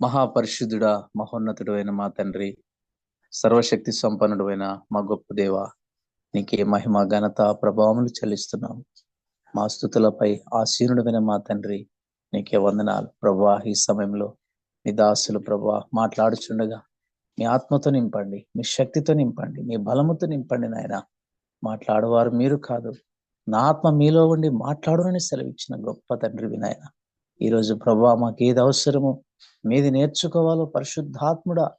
మహాపరిశుద్ధుడా మహోన్నతుడు అయిన మా తండ్రి సర్వశక్తి సంపన్నుడు అయిన మా గొప్ప దేవ నీకే మహిమ ఘనత ప్రభావములు చెల్లిస్తున్నాం మా స్థుతులపై ఆసీనుడమైన మా తండ్రి నీకే వందనాలు. ప్రభా ఈ సమయంలో మీ దాసులు ప్రభా మాట్లాడుచుండగా మీ ఆత్మతో నింపండి మీ శక్తితో నింపండి మీ బలముతో నింపండి నాయన. మాట్లాడేవారు మీరు కాదు నా ఆత్మ మీలో ఉండి మాట్లాడునని సెలవిచ్చిన గొప్ప తండ్రి వినాయన. ఈరోజు ప్రభా మాకు ఏది అవసరమో మీది నేర్చుకోవాలో పరిశుద్ధాత్ముడా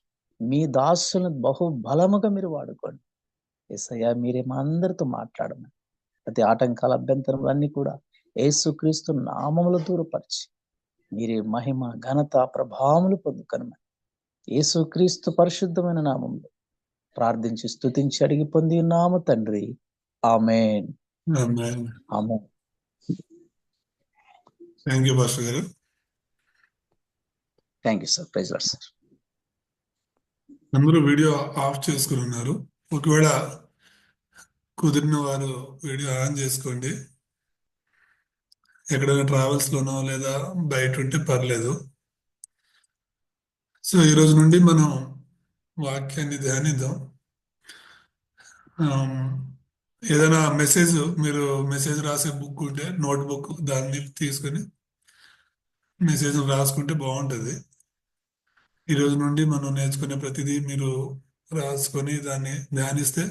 మీ దాసులను బహు బలముగా మీరు వాడుకోండి. ఏసయ్యా మీరే మా అందరితో మాట్లాడమని. ప్రతి ఆటంకాల అభ్యంతరములన్నీ కూడా ఏసుక్రీస్తు నామముల దూరపరిచి మీరే మహిమ ఘనత ప్రభావములు పొందుకనమని. ఏసుక్రీస్తు పరిశుద్ధమైన నామంలో ప్రార్థించి స్తుతించి అడిగి పొంది నామ తండ్రి. ఆమెన్. ఆమెన్ థ్యాంక్ యూ పాస్టర్ గారు thank you sir praise lord sir అందరూ వీడియో ఆఫ్ చేసుకుని ఉన్నారు ఒకవేళ కుదిరిన వారు వీడియో ఆన్ చేసుకోండి. ఎక్కడైనా ట్రావెల్స్ లోనో లేదా బయట ఉంటే పర్లేదు. సో ఈ రోజు నుండి మనం వాక్యాన్ని ధ్యానిద్దాం. ఏదైనా మెసేజ్ మీరు మెసేజ్ రాసే బుక్ ఉంటే నోట్ బుక్ దాన్ని తీసుకొని మెసేజ్ రాసుకుంటే బాగుంటుంది. ఈరోజు నుండి మనం నేర్చుకునే ప్రతిదీ మీరు రాసుకొని దాన్ని ధ్యానిస్తే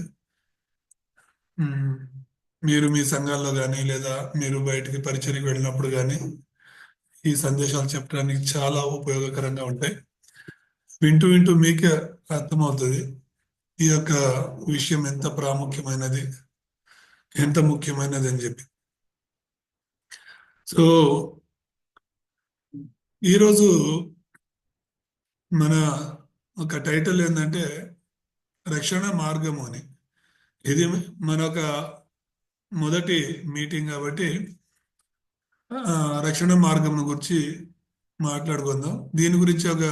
మీరు మీ సంఘాల్లో కానీ లేదా మీరు బయటికి పరిచయకి వెళ్ళినప్పుడు కానీ ఈ సందేశాలు చెప్పడానికి చాలా ఉపయోగకరంగా ఉంటాయి. వింటూ వింటూ మీకే అర్థమవుతుంది. ఈ యొక్క విషయం ఎంత ప్రాముఖ్యమైనది ఎంత ముఖ్యమైనది అని చెప్పి. సో ఈరోజు మన ఒక టైటిల్ ఏంటంటే రక్షణ మార్గము అని. ఇది మన ఒక మొదటి మీటింగ్ కాబట్టి రక్షణ మార్గం గురించి మాట్లాడుకుందాం. దీని గురించి ఒక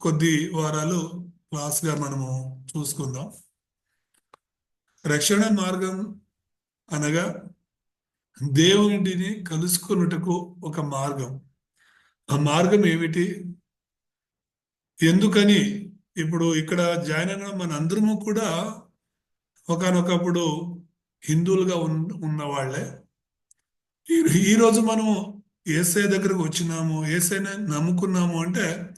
కొద్ది వారాలు క్లాస్గా మనము చూసుకుందాం. రక్షణ మార్గం అనగా దేవునిని కలుసుకొనుటకు ఒక మార్గం. ఆ మార్గం ఏమిటి? ఎందుకని? ఇప్పుడు ఇక్కడ జాయిన్ అయిన మనందరము కూడా ఒకానొకప్పుడు హిందువులుగా ఉన్న ఉన్నవాళ్ళే ఈ- మనము ఏసఐ దగ్గరకు వచ్చినాము ఏసైని నమ్ముకున్నాము అంటే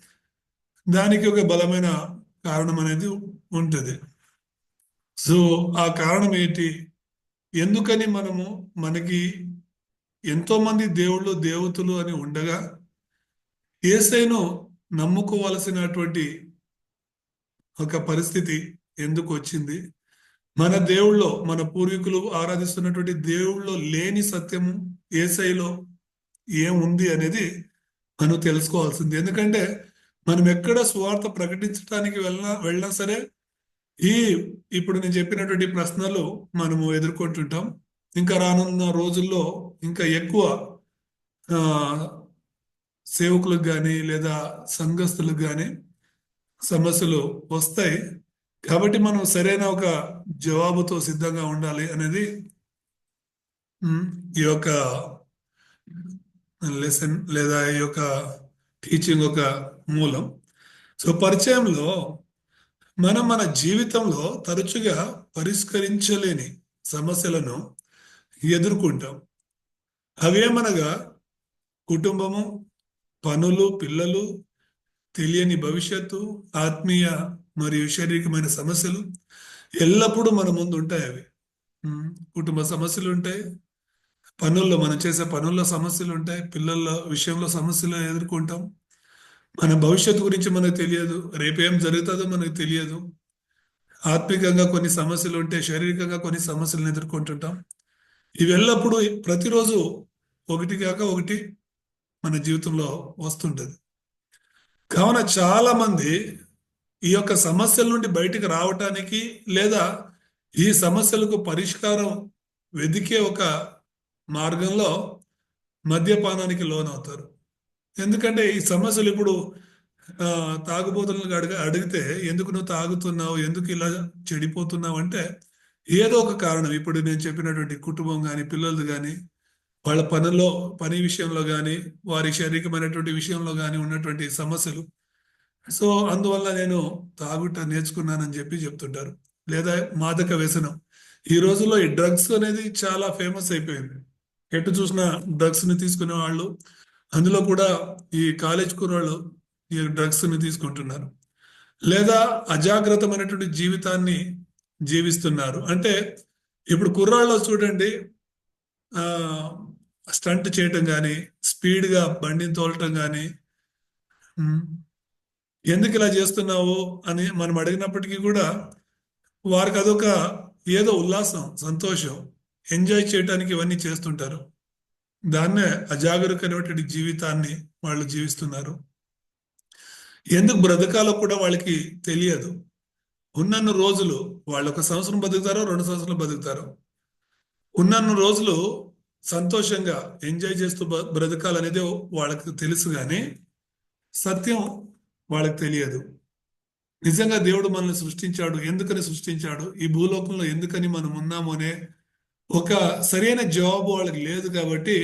దానికి ఒక బలమైన కారణం అనేది ఉంటుంది. సో ఆ కారణం ఏంటి? ఎందుకని మనము మనకి ఎంతో మంది దేవుళ్ళు దేవతలు అని ఉండగా ఏసైను నమ్ముకోవలసినటువంటి ఒక పరిస్థితి ఎందుకు వచ్చింది? మన దేవుళ్ళో మన పూర్వీకులు ఆరాధిస్తున్నటువంటి దేవుళ్ళో లేని సత్యము ఏసైలో ఏముంది అనేది మనం తెలుసుకోవాల్సింది. ఎందుకంటే మనం ఎక్కడ స్వార్థ ప్రకటించడానికి వెళ్ళినా వెళ్ళినా సరే ఈ ఇప్పుడు నేను చెప్పినటువంటి ప్రశ్నలు మనము ఎదుర్కొంటుంటాం. ఇంకా రానున్న రోజుల్లో ఇంకా ఎక్కువ సేవకులకు కానీ లేదా సంఘస్థులకు కానీ సమస్యలు వస్తాయి. కాబట్టి మనం సరైన ఒక జవాబుతో సిద్ధంగా ఉండాలి అనేది ఈ యొక్క లెసన్ లేదా ఈ యొక్క టీచింగ్ ఒక మూలం. సో పరిచయంలో మనం మన జీవితంలో తరచుగా పరిష్కరించలేని సమస్యలను ఎదుర్కొంటాం. అవేమనగా కుటుంబము పనులు పిల్లలు తెలియని భవిష్యత్తు ఆత్మీయ మరియు శారీరకమైన సమస్యలు ఎల్లప్పుడూ మన ముందు ఉంటాయి అవి. కుటుంబ సమస్యలు ఉంటాయి పనుల్లో మనం చేసే పనుల్లో సమస్యలు ఉంటాయి పిల్లల విషయంలో సమస్యలు ఎదుర్కొంటాం. మన భవిష్యత్తు గురించి మనకు తెలియదు. రేపేం జరుగుతుందో మనకు తెలియదు. ఆత్మికంగా కొన్ని సమస్యలు ఉంటే శారీరకంగా కొన్ని సమస్యలను ఎదుర్కొంటుంటాం. ఇవి ఎల్లప్పుడూ ప్రతిరోజు ఒకటి కాక ఒకటి మన జీవితంలో వస్తుంటది. కావున చాలా మంది ఈ యొక్క సమస్యల నుండి బయటికి రావటానికి లేదా ఈ సమస్యలకు పరిష్కారం వెదికే ఒక మార్గంలో మద్యపానానికి లోనవుతారు. ఎందుకంటే ఈ సమస్యలు ఇప్పుడు తాగుబోతులను అడిగ అడిగితే ఎందుకు నువ్వు తాగుతున్నావు ఎందుకు ఇలా చెడిపోతున్నావు అంటే ఏదో ఒక కారణం. ఇప్పుడు నేను చెప్పినటువంటి కుటుంబం కానీ పిల్లలది కానీ వాళ్ళ పనుల్లో పని విషయంలో కానీ వారి శారీరకమైనటువంటి విషయంలో కానీ ఉన్నటువంటి సమస్యలు. సో అందువల్ల నేను తాగుట నేర్చుకున్నానని చెప్పి చెప్తుంటారు. లేదా మాదక వ్యసనం. ఈ రోజుల్లో ఈ డ్రగ్స్ అనేది చాలా ఫేమస్ అయిపోయింది. ఎటు చూసినా డ్రగ్స్ని తీసుకునే వాళ్ళు అందులో కూడా ఈ కాలేజ్ కుర్రాళ్ళు ఈ డ్రగ్స్ని తీసుకుంటున్నారు. లేదా అజాగ్రత్తమైనటువంటి జీవితాన్ని జీవిస్తున్నారు. అంటే ఇప్పుడు కుర్రాళ్ళు చూడండి ఆ స్టంట్ చేయటం కానీ స్పీడ్గా బండిని తోలటం కానీ ఎందుకు ఇలా చేస్తున్నావు అని మనం అడిగినప్పటికీ కూడా వారికి అదొక ఏదో ఉల్లాసం సంతోషం ఎంజాయ్ చేయడానికి ఇవన్నీ చేస్తుంటారు. దాన్నే అజాగరూకమైనటువంటి జీవితాన్ని వాళ్ళు జీవిస్తున్నారు. ఎందుకు బ్రతకాలో కూడా వాళ్ళకి తెలియదు. ఉన్నన్న రోజులు వాళ్ళు ఒక సంవత్సరం బతుకుతారో రెండు సంవత్సరాలు బతుకుతారో. ఉన్నన్న రోజులు సంతోషంగా ఎంజాయ్ చేస్తూ బ్రతకాలనేది వాళ్ళకి తెలుసు కానీ సత్యం వాళ్ళకి తెలియదు. నిజంగా దేవుడు మనల్ని సృష్టించాడు ఎందుకని సృష్టించాడు ఈ భూలోకంలో ఎందుకని మనం ఉన్నాము అనే ఒక సరైన జవాబు వాళ్ళకి లేదు కాబట్టి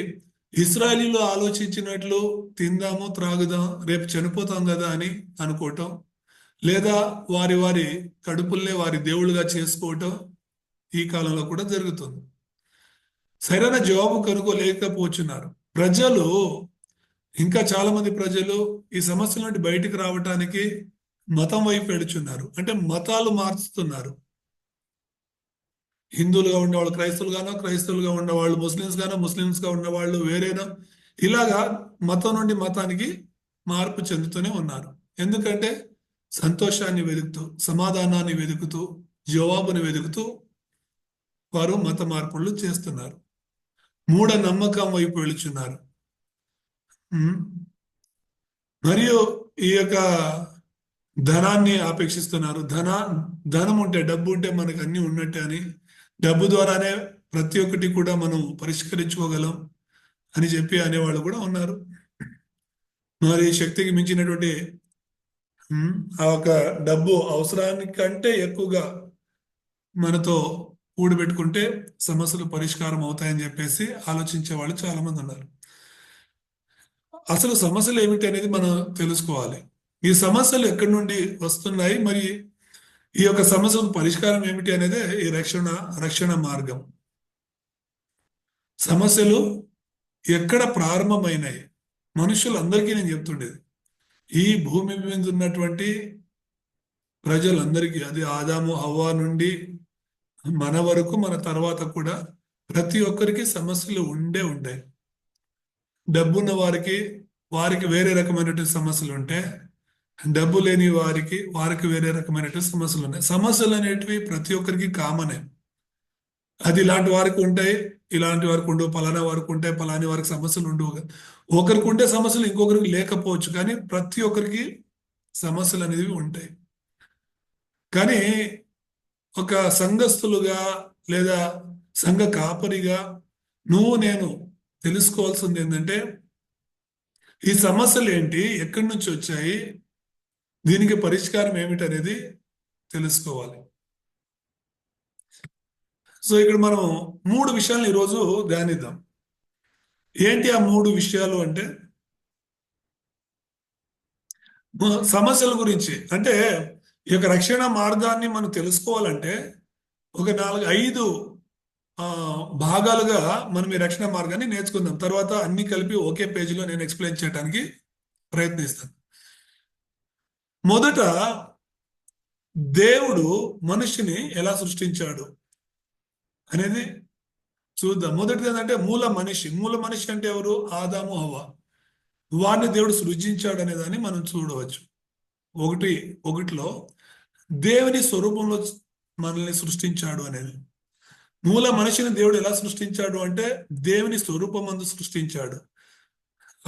ఇస్రాయలీలు ఆలోచించినట్లు తిందాము త్రాగుదాం రేపు చనిపోతాం కదా అని అనుకోవటం లేదా వారి వారి కడుపుల్నే వారి దేవుళ్ళుగా చేసుకోవటం ఈ కాలంలో కూడా జరుగుతుంది. సరైన జవాబు కనుగోలేకపోతున్నారు ప్రజలు ఇంకా చాలా మంది ప్రజలు ఈ సమస్యల నుండి బయటికి రావటానికి మతం వైపు వెళుచున్నారు అంటే మతాలు మార్చుతున్నారు హిందువులుగా ఉండేవాళ్ళు క్రైస్తవులుగానో క్రైస్తవులుగా ఉండేవాళ్ళు ముస్లిమ్స్ గానో ముస్లిమ్స్గా ఉండేవాళ్ళు వేరేనో ఇలాగా మతం నుండి మతానికి మార్పు చెందుతూనే ఉన్నారు. ఎందుకంటే సంతోషాన్ని వెతుకుతూ సమాధానాన్ని వెతుకుతూ జవాబుని వెతుకుతూ వారు మత మార్పులు చేస్తున్నారు. మూఢ నమ్మకం వైపు వెళుచున్నారు. మరియు ఈ యొక్క ధనాన్ని ఆపేక్షిస్తున్నారు. ధన ధనం ఉంటే డబ్బు ఉంటే మనకు అన్ని ఉన్నట్టే అని డబ్బు ద్వారానే ప్రతి ఒక్కటి కూడా మనం పరిష్కరించుకోగలం అని చెప్పి అనేవాళ్ళు కూడా ఉన్నారు. మరి శక్తికి మించినటువంటి ఆ ఒక డబ్బు అవసరానికంటే ఎక్కువగా మనతో కూడబెట్టుకుంటే సమస్యలు పరిష్కారం అవుతాయని చెప్పేసి ఆలోచించే వాళ్ళు చాలా మంది ఉన్నారు. అసలు సమస్యలు ఏమిటి అనేది మనం తెలుసుకోవాలి. ఈ సమస్యలు ఎక్కడి నుండి వస్తున్నాయి? మరి ఈ యొక్క సమస్యకు పరిష్కారం ఏమిటి అనేది ఈ రక్షణ రక్షణ మార్గం. సమస్యలు ఎక్కడ ప్రారంభమైనాయి? మనుషులందరికీ నేను చెప్తుండేది. ఈ భూమి మీద ఉన్నటువంటి ప్రజలందరికీ అది ఆదాము హవ్వా నుండి మన వరకు మన తర్వాత కూడా ప్రతి ఒక్కరికి సమస్యలు ఉండే ఉంటాయి. డబ్బున్న వారికి వారికి వేరే రకమైనటువంటి సమస్యలు ఉంటే డబ్బు లేని వారికి వారికి వేరే రకమైనటువంటి సమస్యలు ఉన్నాయి. సమస్యలు అనేటివి ప్రతి ఒక్కరికి కామనే. అది ఇలాంటి వారికి ఉంటాయి ఇలాంటి వారికి ఉండవు పలానా వారికి ఉంటాయి పలాని వారికి సమస్యలు ఉండవు. ఒకరికి ఉండే సమస్యలు ఇంకొకరికి లేకపోవచ్చు కానీ ప్రతి ఒక్కరికి సమస్యలు అనేవి ఉంటాయి. కానీ ఒక సంఘస్థులుగా లేదా సంఘ కాపరిగా నువ్వు నేను తెలుసుకోవాల్సింది ఏంటంటే ఈ సమస్యలు ఏంటి ఎక్కడి నుంచి వచ్చాయి దీనికి పరిష్కారం ఏమిటనేది తెలుసుకోవాలి. సో ఇక్కడ మనం మూడు విషయాలు ఈరోజు ధ్యానిద్దాం. ఏంటి ఆ మూడు విషయాలు అంటే సమస్యల గురించి. అంటే ఈ యొక్క రక్షణ మార్గాన్ని మనం తెలుసుకోవాలంటే ఒక నాలుగు ఐదు భాగాలుగా మనం ఈ రక్షణ మార్గాన్ని నేర్చుకుందాం. తర్వాత అన్ని కలిపి ఒకే పేజీలో నేను ఎక్స్ప్లెయిన్ చేయడానికి ప్రయత్నిస్తాను. మొదట దేవుడు మనిషిని ఎలా సృష్టించాడు అనేది చూద్దాం. మొదటిది ఏంటంటే మూల మనిషి. మూల మనిషి అంటే ఎవరు? ఆదాము హవ వారిని దేవుడు సృజించాడు అనే దాన్ని మనం చూడవచ్చు. ఒకటి ఒకటిలో దేవుని స్వరూపంలో మనల్ని సృష్టించాడు అనేది. మూల మనిషిని దేవుడు ఎలా సృష్టించాడు అంటే దేవుని స్వరూపమందు సృష్టించాడు.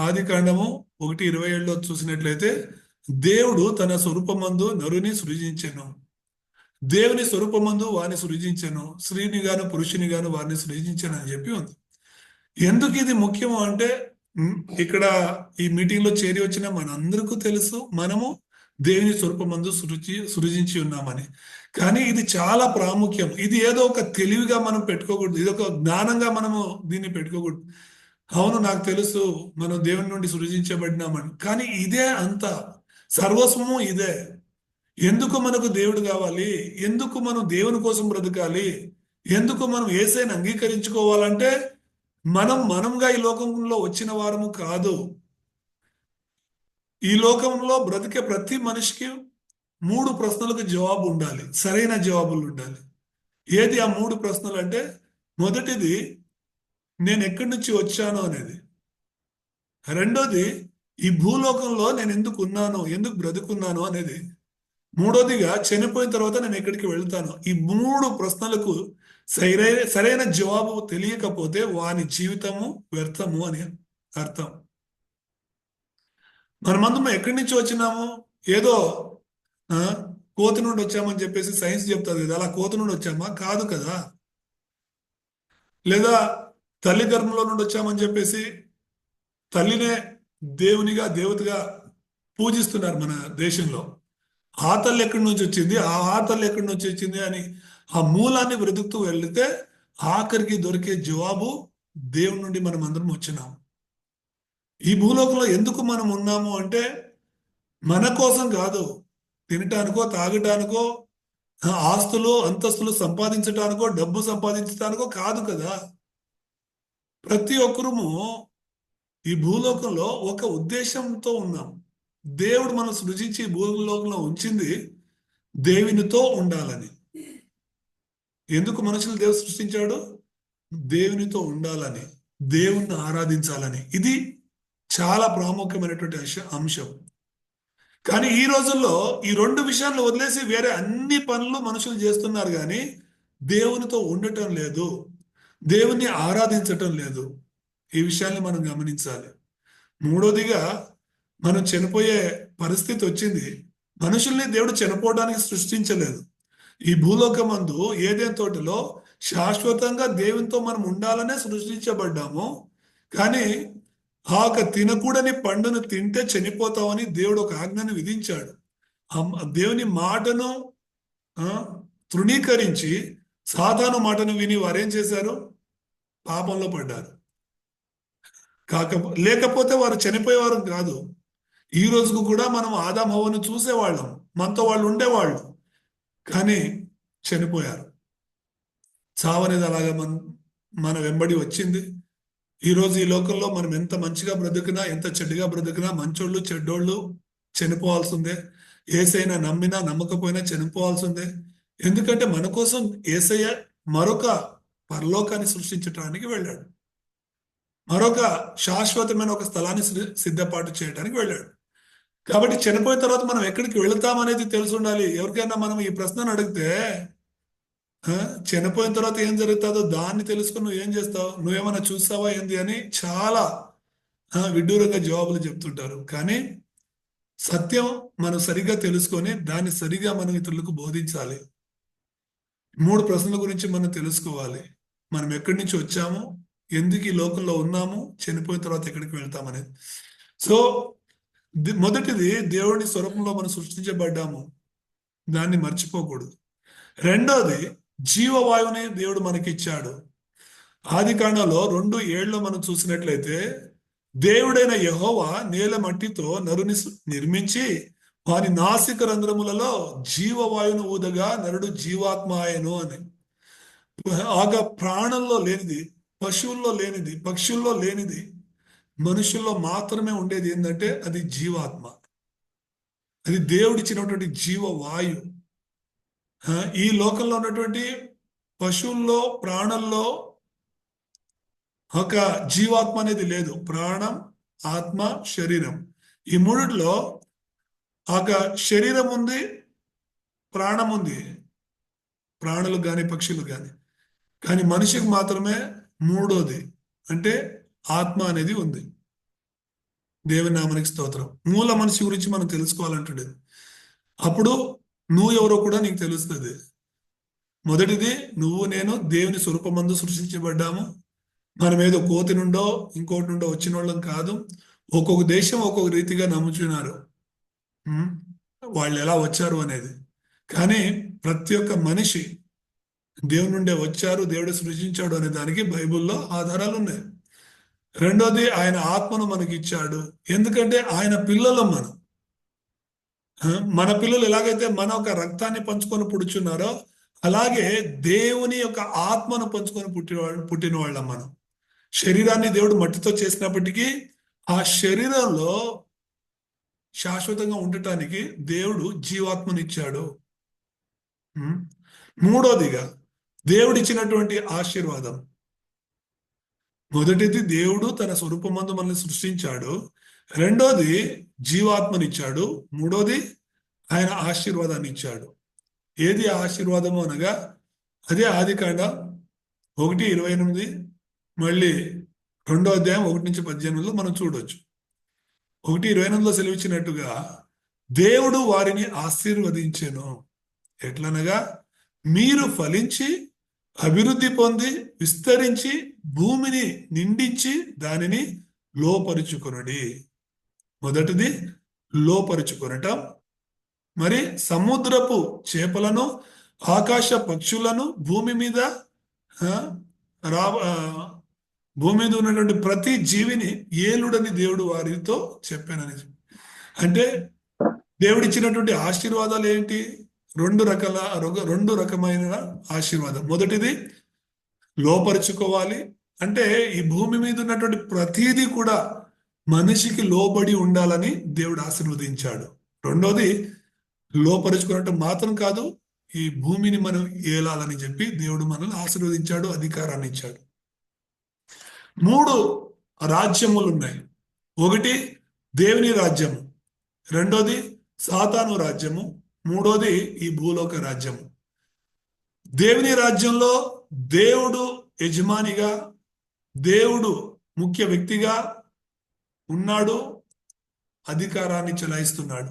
ఆది కాండము ఒకటి ఇరవై ఏడులో చూసినట్లయితే దేవుడు తన స్వరూపమందు నరుని సృజించెను. దేవుని స్వరూపమందు వారిని సృజించెను. స్త్రీని గాను పురుషుని గాను వారిని సృజించెను అని చెప్పి ఉంది. ఎందుకు ఇది ముఖ్యము అంటే ఇక్కడ ఈ మీటింగ్లో చేరి వచ్చిన మనందరికీ తెలుసు మనము దేవుని స్వరూపమందు సృజి సృజించి ఉన్నామని. కానీ ఇది చాలా ప్రాముఖ్యం. ఇది ఏదో ఒక తెలివిగా మనం పెట్టుకోకూడదు. ఇది ఒక జ్ఞానంగా మనము దీన్ని పెట్టుకోకూడదు. అవును నాకు తెలుసు మనం దేవుని నుండి సృజించబడినామని. కానీ ఇదే అంత సర్వస్వము ఇదే. ఎందుకు మనకు దేవుడు కావాలి? ఎందుకు మనం దేవుని కోసం బ్రతకాలి? ఎందుకు మనం ఏసైని అంగీకరించుకోవాలంటే మనం మనంగా ఈ లోకంలో వచ్చిన వారము కాదు. ఈ లోకంలో బ్రతికే ప్రతి మనిషికి మూడు ప్రశ్నలకు జవాబు ఉండాలి. సరైన జవాబులు ఉండాలి. ఏది ఆ మూడు ప్రశ్నలు అంటే మొదటిది నేను ఎక్కడి నుంచి వచ్చాను అనేది. రెండోది ఈ భూలోకంలో నేను ఎందుకు ఉన్నాను? ఎందుకు బ్రతుకున్నాను అనేది. మూడోదిగా చనిపోయిన తర్వాత నేను ఎక్కడికి వెళ్తాను? ఈ మూడు ప్రశ్నలకు సరైన సరైన జవాబు తెలియకపోతే వాని జీవితము వ్యర్థము అని అర్థం. మనమందరం ఎక్కడి నుంచి వచ్చినాము? ఏదో కోతి నుండి వచ్చామని చెప్పేసి సైన్స్ చెప్తుంది కదా. అలా కోతి నుండి వచ్చామా? కాదు కదా. లేదా తల్లి గర్భంలో నుండి వచ్చామని చెప్పేసి తల్లినే దేవునిగా దేవతగా పూజిస్తున్నారు మన దేశంలో. ఆ తల్లి ఎక్కడి నుంచి వచ్చింది? ఆ ఆ తల్లి ఎక్కడి నుంచి వచ్చింది అని ఆ మూలాన్ని వెతుకుతూ వెళితే ఆఖరికి దొరికే జవాబు దేవుని నుండి మనం అందరం వచ్చినాం. ఈ భూలోకంలో ఎందుకు మనం ఉన్నాము అంటే మన కోసం కాదు. తినటానికో తాగటానికో ఆస్తులు అంతస్తులు సంపాదించటానికో డబ్బు సంపాదించటానికో కాదు కదా. ప్రతి ఒక్కరము ఈ భూలోకంలో ఒక ఉద్దేశంతో ఉన్నాం. దేవుడు మనం సృజించి భూలోకంలో ఉంచింది దేవునితో ఉండాలని. ఎందుకు మనుషులు దేవుడు సృష్టించాడు? దేవునితో ఉండాలని దేవుణ్ణి ఆరాధించాలని. ఇది చాలా ప్రాముఖ్యమైనటువంటి అంశం కానీ ఈ రోజుల్లో ఈ రెండు విషయాలు వదిలేసి వేరే అన్ని పనులు మనుషులు చేస్తున్నారు కానీ దేవునితో ఉండటం లేదు. దేవుణ్ణి ఆరాధించటం లేదు. ఈ విషయాన్ని మనం గమనించాలి. మూడోదిగా మనం చనిపోయే పరిస్థితి వచ్చింది. మనుషుల్ని దేవుడు చనిపోవడానికి సృష్టించలేదు. ఈ భూలోకమందు ఏదైనా తోటలో శాశ్వతంగా దేవునితో మనం ఉండాలనే సృష్టించబడ్డాము. కానీ ఆ యొక్క తినకూడని పండును తింటే చనిపోతామని దేవుడు ఒక ఆజ్ఞను విధించాడు. దేవుని మాటను తృణీకరించి సాధారణ మాటను విని వారేం చేశారు? పాపంలో పడ్డారు. కాక లేకపోతే వారు చనిపోయేవారు కాదు. ఈ రోజుకు కూడా మనం ఆదాం హవ్వను చూసేవాళ్ళం. మనతో వాళ్ళు ఉండేవాళ్ళు. కానీ చనిపోయారు. చావనేది అలాగా మన మన వెంబడి వచ్చింది. ఈరోజు ఈ లోకంలో మనం ఎంత మంచిగా బ్రతికినా ఎంత చెడ్డగా బ్రతికినా మంచోళ్ళు చెడ్డోళ్ళు చనిపోవాల్సిందే. ఏసైనా నమ్మినా నమ్మకపోయినా చనిపోవాల్సిందే. ఎందుకంటే మన కోసం ఏసయ్య మరొక పరలోకాన్ని సృష్టించడానికి వెళ్ళాడు. మరొక శాశ్వతమైన ఒక స్థలాన్ని సిద్ధపాటు చేయడానికి వెళ్ళాడు. కాబట్టి చనిపోయిన తర్వాత మనం ఎక్కడికి వెళతాం తెలిసి ఉండాలి. ఎవరికైనా మనం ఈ ప్రశ్నను అడిగితే చనిపోయిన తర్వాత ఏం జరుగుతుందో దాన్ని తెలుసుకుని నువ్వు ఏం చేస్తావు? నువ్వేమైనా చూస్తావా ఏంది? అని చాలా విడ్డూరంగా జవాబులు చెప్తుంటారు. కానీ సత్యం మనం సరిగా తెలుసుకొని దాన్ని సరిగా మనం ఇతరులకు బోధించాలి. మూడు ప్రశ్నల గురించి మనం తెలుసుకోవాలి. మనం ఎక్కడి నుంచి వచ్చాము? ఎందుకు ఈ లోకంలో ఉన్నాము? చనిపోయిన తర్వాత ఎక్కడికి వెళ్తామనేది. సో మొదటిది దేవుని స్వరూపంలో మనం సృష్టించబడ్డాము. దాన్ని మర్చిపోకూడదు. రెండోది జీవవాయువుని దేవుడు మనకిచ్చాడు. ఆది కాండంలో రెండు ఏళ్ళలో మనం చూసినట్లయితే దేవుడైన యహోవా నేల మట్టితో నరుని నిర్మించి వారి నాసిక రంధ్రములలో జీవవాయువును ఊదగా నరుడు జీవాత్మ ఆయను అని. ఆగా ప్రాణంలో లేనిది పశువుల్లో లేనిది పక్షుల్లో లేనిది మనుషుల్లో మాత్రమే ఉండేది ఏంటంటే అది జీవాత్మ. అది దేవుడిచ్చినటువంటి జీవవాయు. ఈ లోకంలో ఉన్నటువంటి పశువుల్లో ప్రాణంలో ఒక జీవాత్మ అనేది లేదు. ప్రాణం ఆత్మ శరీరం. ఈ మూడిట్లో ఒక శరీరం ఉంది ప్రాణం ఉంది. ప్రాణులు కానీ పక్షులు కానీ కానీ మనిషికి మాత్రమే మూడోది అంటే ఆత్మ అనేది ఉంది. దేవుని నామానికి స్తోత్రం. మూల మనిషి గురించి మనం తెలుసుకోవాలంటుండేది అప్పుడు నువ్వు ఎవరో కూడా నీకు తెలుస్తుంది. మొదటిది నువ్వు నేను దేవుని స్వరూపమందు సృష్టించబడ్డాము. మనం ఏదో కోతి నుండో ఇంకోటి నుండో వచ్చిన వాళ్ళం కాదు. ఒక్కొక్క దేశం ఒక్కొక్క రీతిగా నమ్ముచున్నారు. వాళ్ళు ఎలా వచ్చారు అనేది. కానీ ప్రతి ఒక్క మనిషి దేవుని నుండే వచ్చారు దేవుడే సృజించాడు అనే దానికి బైబిల్లో ఆధారాలు ఉన్నాయి రెండోది ఆయన ఆత్మను మనకి ఇచ్చాడు ఎందుకంటే ఆయన పిల్లలం మనం. మన పిల్లలు ఎలాగైతే మన ఒక రక్తాన్ని పంచుకొని పుడుచున్నారో అలాగే దేవుని యొక్క ఆత్మను పంచుకొని పుట్టిన పుట్టిన వాళ్ళం మనం. శరీరాన్ని దేవుడు మట్టితో చేసినప్పటికీ ఆ శరీరంలో శాశ్వతంగా ఉండటానికి దేవుడు జీవాత్మను ఇచ్చాడు మూడోదిగా దేవుడిచ్చినటువంటి ఆశీర్వాదం. మొదటిది దేవుడు తన స్వరూపమందు మనల్ని సృష్టించాడు. రెండోది జీవాత్మనిచ్చాడు. మూడోది ఆయన ఆశీర్వాదాన్ని ఇచ్చాడు ఏది ఆశీర్వాదము అనగా అదే ఆది కాండ ఒకటి ఇరవై ఎనిమిది మళ్ళీ రెండో అధ్యాయం ఒకటి నుంచి పద్దెనిమిదిలో మనం చూడొచ్చు. ఒకటి ఇరవై ఎనిమిదిలో సెలవిచ్చినట్టుగా దేవుడు వారిని ఆశీర్వదించెను. ఎట్లనగా మీరు ఫలించి అభివృద్ధి పొంది విస్తరించి భూమిని నిండించి దానిని లోపరుచుకొనడి. మొదటిది లోపరుచుకొనటం. మరి సముద్రపు చేపలను ఆకాశ పక్షులను భూమి మీద రా భూమి మీద ఉన్నటువంటి ప్రతి జీవిని ఏలుడని దేవుడు వారితో చెప్పానని అంటే దేవుడిచ్చినటువంటి ఆశీర్వాదాలు ఏంటి? రెండు రకాల రొగ- రెండు రకమైన ఆశీర్వాదం. మొదటిది లోపరుచుకోవాలి. అంటే ఈ భూమి మీద ఉన్నటువంటి ప్రతిదీ కూడా మనిషికి లోబడి ఉండాలని దేవుడు ఆశీర్వదించాడు. రెండోది లోపరుచుకున్నట్టు మాత్రం కాదు ఈ భూమిని మనం ఏలాలని చెప్పి దేవుడు మనల్ని ఆశీర్వదించాడు అధికారాన్ని ఇచ్చాడు. మూడు రాజ్యములు ఉన్నాయి. ఒకటి దేవుని రాజ్యము రెండోది సాతాను రాజ్యము మూడోది ఈ భూలోక రాజ్యము. దేవుని రాజ్యంలో దేవుడు యజమానిగా దేవుడు ముఖ్య వ్యక్తిగా ఉన్నాడు అధికారాన్ని చెలాయిస్తున్నాడు.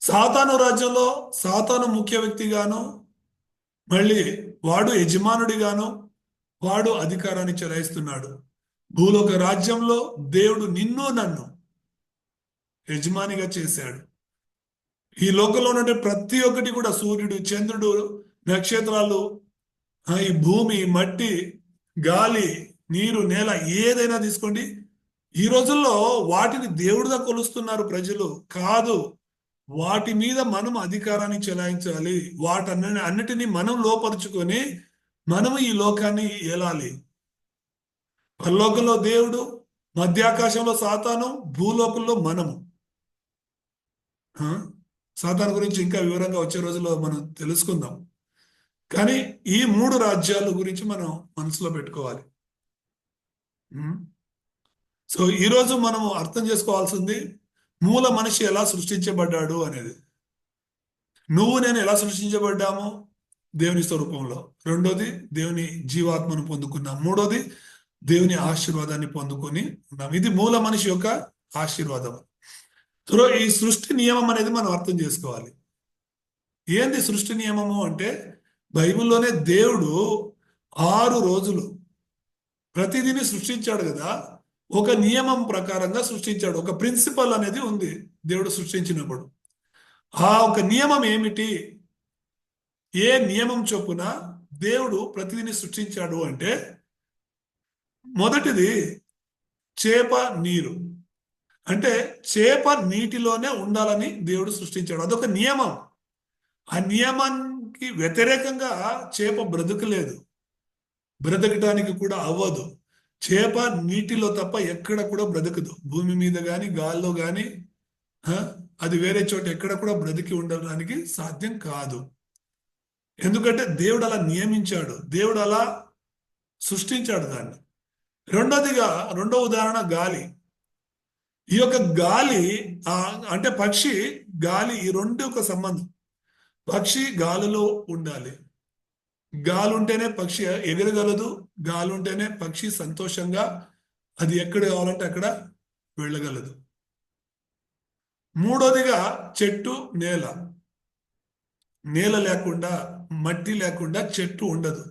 సాతాను రాజ్యంలో సాతాను ముఖ్య వ్యక్తిగాను మళ్ళీ వాడు యజమానుడిగాను వాడు అధికారాన్ని చెలాయిస్తున్నాడు. భూలోక రాజ్యంలో దేవుడు నిన్ను నన్ను యజమానిగా చేశాడు. ఈ లోకంలో ఉన్న ప్రతి ఒక్కటి కూడా సూర్యుడు చంద్రుడు నక్షత్రాలు ఈ భూమి మట్టి గాలి నీరు నేల ఏదైనా తీసుకోండి. ఈ రోజుల్లో వాటిని దేవుడిగా కొలుస్తున్నారు ప్రజలు. కాదు వాటి మీద మనం అధికారాన్ని చెలాయించాలి. వాటన్ని అన్నిటినీ మనం లోపరుచుకొని మనము ఈ లోకాన్ని ఏలాలి. పరలోకంలో దేవుడు మధ్యాకాశంలో సాతాను భూలోకంలో మనము. సాతాన్ గురించి ఇంకా వివరంగా వచ్చే రోజుల్లో మనం తెలుసుకుందాం. కానీ ఈ మూడు రాజ్యాల గురించి మనం మనసులో పెట్టుకోవాలి. సో ఈరోజు మనం అర్థం చేసుకోవాల్సింది మూల మనిషి ఎలా సృష్టించబడ్డాడు అనేది. నువ్వు నేను ఎలా సృష్టించబడ్డాము? దేవుని స్వరూపంలో. రెండోది దేవుని జీవాత్మను పొందుకున్నాం. మూడోది దేవుని ఆశీర్వాదాన్ని పొందుకొని ఉన్నాం. ఇది మూల మనిషి యొక్క ఆశీర్వాదం. ఈ సృష్టి నియమం అనేది మనం అర్థం చేసుకోవాలి. ఏంది సృష్టి నియమము అంటే బైబిల్లోనే దేవుడు ఆరు రోజులు ప్రతిదీని సృష్టించాడు కదా. ఒక నియమం ప్రకారంగా సృష్టించాడు. ఒక ప్రిన్సిపల్ అనేది ఉంది దేవుడు సృష్టించినప్పుడు. ఆ ఒక నియమం ఏమిటి? ఏ నియమం చొప్పున దేవుడు ప్రతిదిని సృష్టించాడు అంటే మొదటిది చేప నీరు. అంటే చేప నీటిలోనే ఉండాలని దేవుడు సృష్టించాడు. అదొక నియమం. ఆ నియమానికి వ్యతిరేకంగా చేప బ్రతకలేదు. బ్రతకటానికి కూడా అవ్వదు. చేప నీటిలో తప్ప ఎక్కడ కూడా బ్రతకదు. భూమి మీద కానీ గాల్లో కానీ అది వేరే చోట ఎక్కడ కూడా బ్రతికి ఉండడానికి సాధ్యం కాదు. ఎందుకంటే దేవుడు అలా నియమించాడు. దేవుడు అలా సృష్టించాడు దాన్ని. రెండోదిగా రెండో ఉదాహరణ గాలి. ఈ యొక్క గాలి ఆ అంటే పక్షి గాలి ఈ రెండు ఒక సంబంధం. పక్షి గాలిలో ఉండాలి. గాలి ఉంటేనే పక్షి ఎగరగలదు. గాలి ఉంటేనే పక్షి సంతోషంగా అది ఎక్కడ కావాలంటే అక్కడ వెళ్ళగలదు. మూడోదిగా చెట్టు నేల. నేల లేకుండా మట్టి లేకుండా చెట్టు ఉండదు.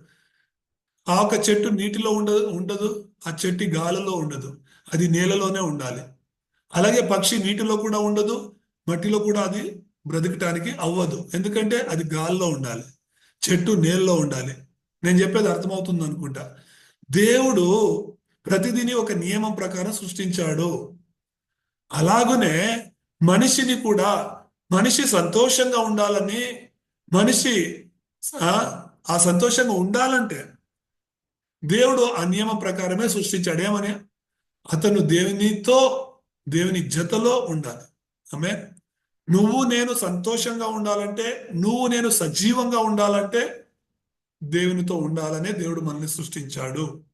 ఆ ఒక చెట్టు నీటిలో ఉండదు ఉండదు. ఆ చెట్టు గాలిలో ఉండదు. అది నేలలోనే ఉండాలి. అలాగే పక్షి నీటిలో కూడా ఉండదు మట్టిలో కూడా అది బ్రతకటానికి అవ్వదు. ఎందుకంటే అది గాల్లో ఉండాలి చెట్టు నేలలో ఉండాలి. నేను చెప్పేది అర్థమవుతుంది అనుకుంటా. దేవుడు ప్రతిదిని ఒక నియమం ప్రకారం సృష్టించాడు. అలాగునే మనిషిని కూడా మనిషి సంతోషంగా ఉండాలని మనిషి ఆ ఆ సంతోషంగా ఉండాలంటే దేవుడు ఆ నియమం ప్రకారమే సృష్టించాడు. ఏమని? అతను దేవునితో దేవుని జతలో ఉండాలి. ఆమె నువ్వు నేను సంతోషంగా ఉండాలంటే నువ్వు నేను సజీవంగా ఉండాలంటే దేవునితో ఉండాలనే దేవుడు మనల్ని సృష్టించాడు.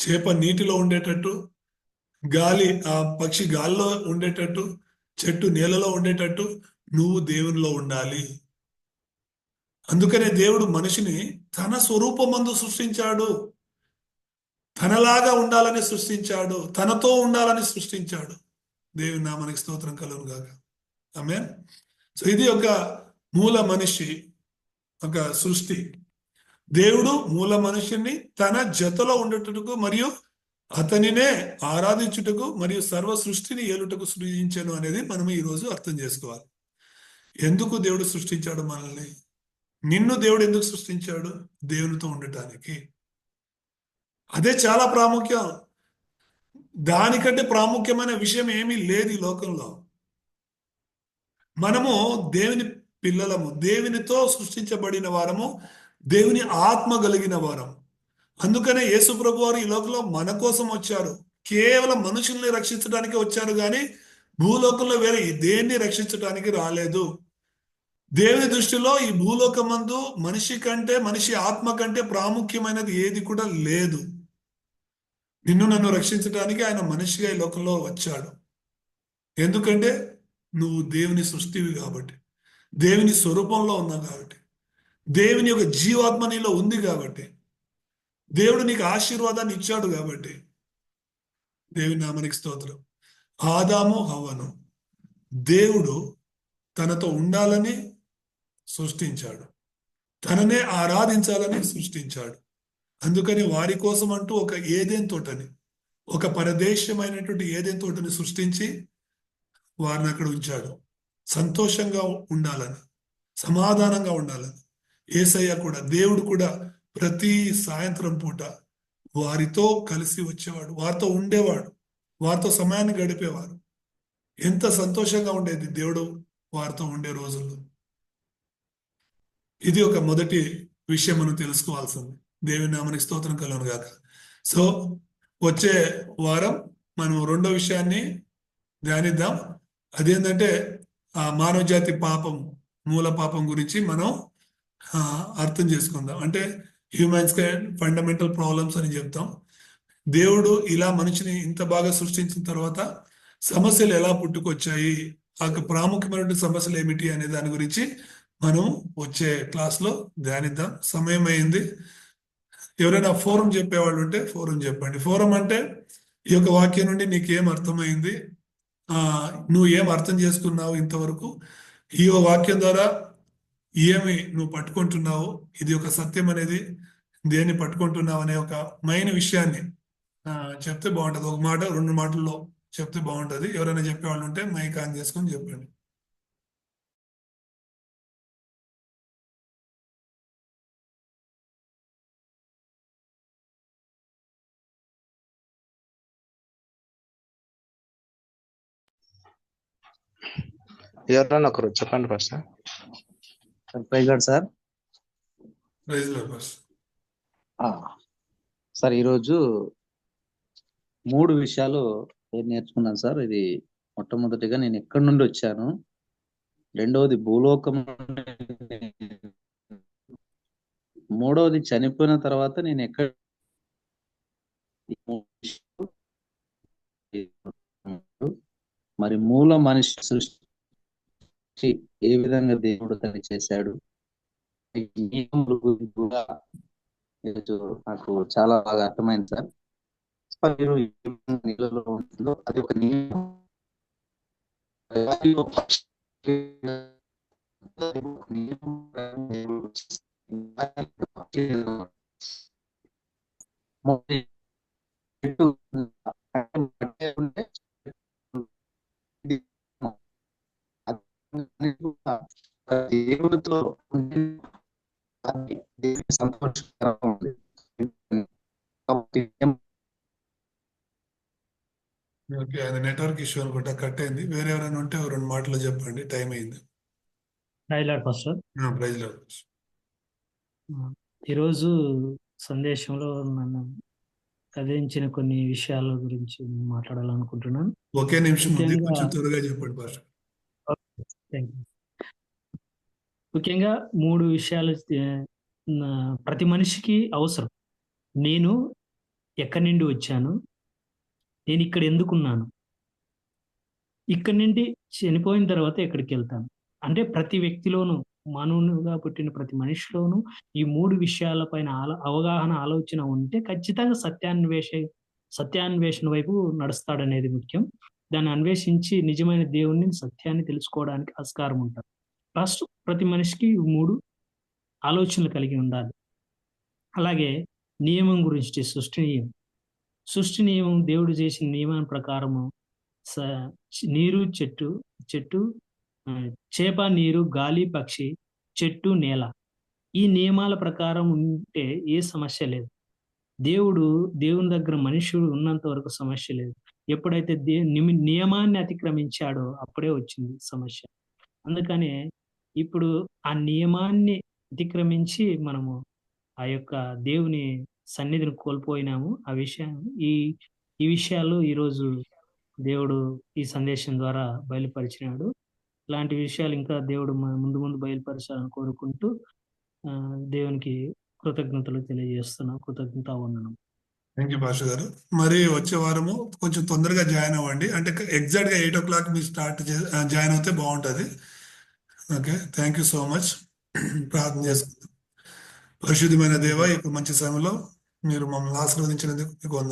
చేప నీటిలో ఉండేటట్టు గాలి ఆ పక్షి గాలిలో ఉండేటట్టు చెట్టు నేలలో ఉండేటట్టు నువ్వు దేవునిలో ఉండాలి. అందుకనే దేవుడు మనిషిని తన స్వరూపమందు సృష్టించాడు. తనలాగా ఉండాలని సృష్టించాడు తనతో ఉండాలని సృష్టించాడు. దేవుని నామానికి స్తోత్రం కలుగును గాక. ఆమె సో ఇది ఒక మూల మనిషి ఒక సృష్టి. దేవుడు మూల మనిషిని తన జతలో ఉండేటకు మరియు అతనినే ఆరాధించుటకు మరియు సర్వ సృష్టిని ఏలుటకు సృజించను అనేది మనం ఈ రోజు అర్థం చేసుకోవాలి. ఎందుకు దేవుడు సృష్టించాడు మనల్ని? నిన్ను దేవుడు ఎందుకు సృష్టించాడు? దేవునితో ఉండటానికి. అదే చాలా ప్రాముఖ్యం. దానికంటే ప్రాముఖ్యమైన విషయం ఏమీ లేదు ఈ లోకంలో. మనము దేవుని పిల్లలము దేవునితో సృష్టించబడిన వారము దేవుని ఆత్మ కలిగిన వారం అందుకనే యేసు ప్రభు వారు ఈ లోకంలో మన కోసం వచ్చారు. కేవలం మనుషుల్ని రక్షించడానికి వచ్చారు కానీ భూలోకంలో వేరే దేన్ని రక్షించడానికి రాలేదు. దేవుని దృష్టిలో ఈ భూలోకమందు మనిషి కంటే మనిషి ఆత్మ కంటే ప్రాముఖ్యమైనది ఏది కూడా లేదు. నిన్ను నన్ను రక్షించడానికి ఆయన మనిషిగా ఈ లోకంలో వచ్చాడు. ఎందుకంటే నువ్వు దేవుని సృష్టివి కాబట్టి దేవుని స్వరూపంలో ఉన్నావు కాబట్టి దేవుని యొక్క జీవాత్మ నీలో ఉంది కాబట్టి దేవుడు నీకు ఆశీర్వాదాన్ని ఇచ్చాడు కాబట్టి దేవుని నామనికి స్తోత్రం. ఆదాము హవ్వను దేవుడు తనతో ఉండాలని సృష్టించాడు. తననే ఆరాధించాలని సృష్టించాడు. అందుకని వారి కోసం అంటూ ఒక ఏదేం తోటని ఒక పరదేశమైనటువంటి ఏదేం తోటని సృష్టించి వారిని అక్కడ ఉంచాడు. సంతోషంగా ఉండాలని సమాధానంగా ఉండాలని ఏసయ్య కూడా దేవుడు కూడా ప్రతి సాయంత్రం పూట వారితో కలిసి వచ్చేవాడు వారితో ఉండేవాడు వారితో సమయాన్ని గడిపేవారు. ఎంత సంతోషంగా ఉండేది దేవుడు వారితో ఉండే రోజుల్లో. ఇది ఒక మొదటి విషయం మనం తెలుసుకోవాల్సింది. దేవుని నామనికి స్తోత్రం కలను గాక. సో వచ్చే వారం మనం రెండో విషయాన్ని ధ్యానిద్దాం. అదేంటంటే ఆ మానవ జాతి పాపం మూల పాపం గురించి మనం అర్థం చేసుకుందాం. అంటే హ్యూమన్స్ ఫండమెంటల్ ప్రాబ్లమ్స్ అని చెప్తాం. దేవుడు ఇలా మనిషిని ఇంత బాగా సృష్టించిన తర్వాత సమస్యలు ఎలా పుట్టుకొచ్చాయి ఆ యొక్క ప్రాముఖ్యమైనటువంటి సమస్యలు ఏమిటి అనే దాని గురించి మనం వచ్చే క్లాస్లో ధ్యానిద్దాం. సమయం అయింది. ఎవరైనా ఫోరం చెప్పేవాళ్ళు ఉంటే ఫోరం చెప్పండి. ఫోరం అంటే ఈ యొక్క వాక్యం నుండి నీకేం అర్థమైంది? ఆ నువ్వు ఏం అర్థం చేసుకున్నావు ఇంతవరకు? ఈ వాక్యం ద్వారా ఏమి నువ్వు పట్టుకుంటున్నావు? ఇది ఒక సత్యం అనేది. దేన్ని పట్టుకుంటున్నావు అనే ఒక మెయిన్ విషయాన్ని చెప్తే బాగుంటుంది. ఒక మాట రెండు మాటల్లో చెప్తే బాగుంటుంది. ఎవరైనా చెప్పేవాళ్ళు ఉంటే మైక్ ఆన్ చేసుకొని చెప్పండి. ఎవరన్నా ఒకరు చెప్పండి ఫస్ట్ ప్రైజ్ సార్. ఆ, సార్ ఈరోజు మూడు విషయాలు నేను నేర్చుకున్నాను సార్. ఇది మొట్టమొదటిగా నేను ఎక్కడి నుండి వచ్చాను? రెండవది భూలోకం మూడవది చనిపోయిన తర్వాత నేను ఎక్కడ మరి మూల మనిషి సృష్టి గురించి ఏ విధంగా దేవుడు తను చేశాడు. నియమముల గురించి కూడా ఈరోజు నాకు చాలా బాగా అర్థమైంది సార్. మీరు నీళ్ళలో ఉంటుందో అది ఒక నియమం. గాలిలో పక్షి అది ఒక నియమం ప్రకారం దేవుడు చేశాడు. పక్షి మొదటి చెట్టు అంటే మట్టి ఉంటే ఇది సంతోషకరంగా ఉంది కాబట్టి ఓకే అది నెట్వర్క్ ఇష్యూ అనుకుంటా కట్ అయింది. వేరే ఎవరైనా ఉంటే రెండు మాటలు చెప్పండి టైం అయింది. ఈరోజు సందేశంలో నన్ను కదిలించిన కొన్ని విషయాల గురించి మాట్లాడాలనుకుంటున్నాను. ఒకే నిమిషం త్వరగా చెప్పండి ముఖ్యంగా మూడు విషయాలు ప్రతి మనిషికి అవసరం. నేను ఎక్కడి నుండి వచ్చాను? నేను ఇక్కడ ఎందుకున్నాను? ఇక్కడి నుండి చనిపోయిన తర్వాత ఎక్కడికి వెళ్తాను? అంటే ప్రతి వ్యక్తిలోనూ మానవునిగా పుట్టిన ప్రతి మనిషిలోనూ ఈ మూడు విషయాలపైన ఆలో అవగాహన ఆలోచన ఉంటే ఖచ్చితంగా సత్యాన్వేష సత్యాన్వేషణ వైపు నడుస్తాడనేది ముఖ్యం. దాన్ని అన్వేషించి నిజమైన దేవుణ్ణి సత్యాన్ని తెలుసుకోవడానికి ఆస్కారం ఉంటుంది ఫస్ట్ ప్రతి మనిషికి మూడు ఆలోచనలు కలిగి ఉండాలి. అలాగే నియమం గురించి సృష్టి నియమం. సృష్టి నియమం దేవుడు చేసిన నియమం ప్రకారము స నీరు చెట్టు చెట్టు చేప నీరు గాలి పక్షి చెట్టు నేల. ఈ నియమాల ప్రకారం ఉంటే ఏ సమస్య లేదు. దేవుడు దేవుని దగ్గర మనుషుడు ఉన్నంత వరకు సమస్య లేదు. ఎప్పుడైతే దే నియమాన్ని అతిక్రమించాడో అప్పుడే వచ్చింది సమస్య. అందుకనే ఇప్పుడు ఆ నియమాన్ని అతిక్రమించి మనము ఆ యొక్క దేవుని సన్నిధిని కోల్పోయినాము. ఆ విషయం ఈ ఈ విషయాలు ఈరోజు దేవుడు ఈ సందేశం ద్వారా బయలుపరిచినాడు. ఇలాంటి విషయాలు ఇంకా దేవుడు ముందు ముందు బయలుపరచాలని కోరుకుంటూ ఆ, దేవునికి కృతజ్ఞతలు తెలియజేస్తున్నాం. కృతజ్ఞత వందనం థ్యాంక్ యూ భాష గారు. మరి వచ్చే వారము కొంచెం తొందరగా జాయిన్ అవ్వండి. అంటే ఎగ్జాక్ట్గా ఎయిట్ ఓ క్లాక్ మీరు స్టార్ట్ జాయిన్ అవుతే బాగుంటుంది. Okay thank you so much ప్రార్థన చేసుకుందాం. పరిశుద్ధమైన దేవ ఈ మంచి సమయంలో మీరు మమ్మల్ని ఆశీర్వదించినందుకు మీకు వందనాలు.